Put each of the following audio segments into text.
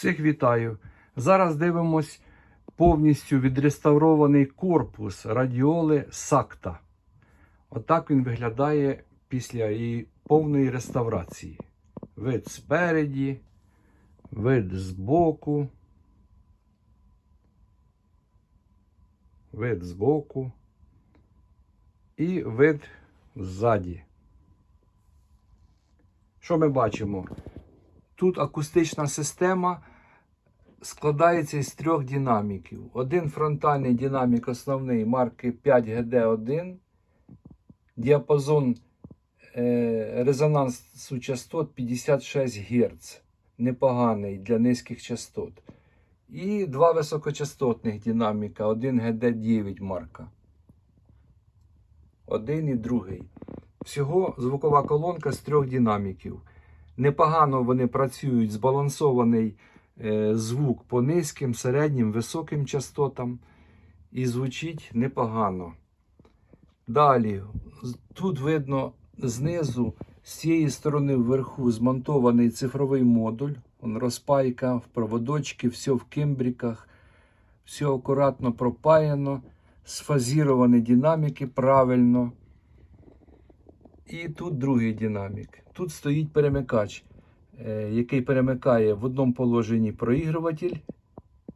Всіх вітаю. Зараз дивимось повністю відреставрований корпус радіоли Сакта. Отак він виглядає після її повної реставрації. Вид спереді, вид збоку, вид збоку і вид ззаді. Що ми бачимо? Тут акустична система складається із трьох динаміків. Один фронтальний динамік основний марки 5GD1, діапазон е, резонансу частот 56 Гц. Непоганий для низьких частот. І два високочастотних динаміка, один GD9 марка. Один і другий. Всього звукова колонка з трьох динаміків. Непогано вони працюють, збалансований звук по низьким, середнім, високим частотам. І звучить непогано. Далі, тут видно знизу, з цієї сторони вверху змонтований цифровий модуль. Он розпайка в проводочки, все в кимбріках, все акуратно пропаяно, сфазіровані динаміки правильно. І тут другий динамік. Тут стоїть перемикач, е, який перемикає в одному положенні проігруватель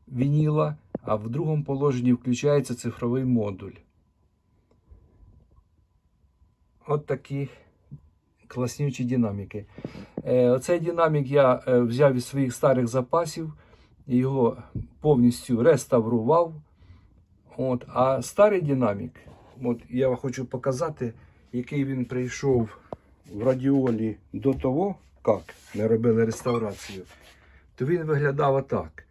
вініла, а в другому положенні включається цифровий модуль. От такі класнючі динаміки. Е, Оцей динамік я е, взяв із своїх старих запасів, його повністю реставрував. От, а старий динамік, от я вам хочу показати, який він прийшов в радіолі до того, як ми робили реставрацію, то він виглядав отак.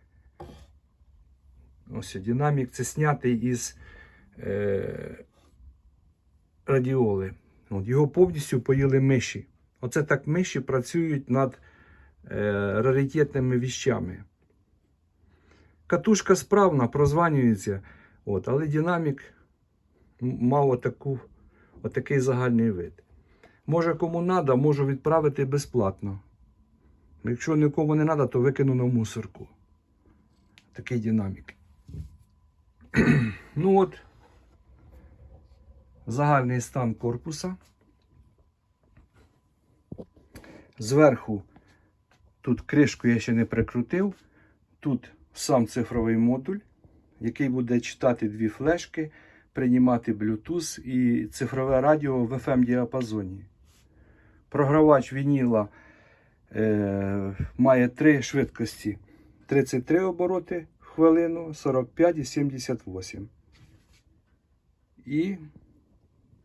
Ось динамік це знятий із е, радіоли. От, його повністю поїли миші. Оце так миші працюють над е, раритетними віщами. Катушка справна, прозванюється, от, але динамік мав отаку, отакий загальний вид. Може, кому треба, можу відправити безплатно. Якщо нікому не треба, то викину на мусорку. Такий динамік. ну от, загальний стан корпуса. Зверху тут кришку я ще не прикрутив. Тут сам цифровий модуль, який буде читати дві флешки, приймати Bluetooth і цифрове радіо в FM діапазоні. Програвач вініла е, має три швидкості: 33 обороти в хвилину, 45 і 78. І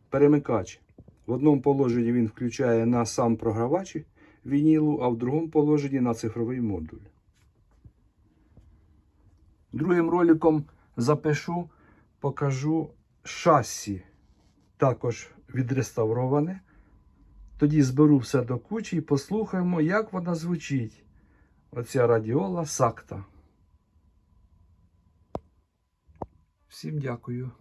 перемикач. В одному положенні він включає на сам програвач вінілу, а в другому положенні на цифровий модуль. Другим роликом запишу, покажу шасі, також відреставроване. Тоді зберу все до кучі і послухаємо, як вона звучить. Оця радіола Сакта. Всім дякую.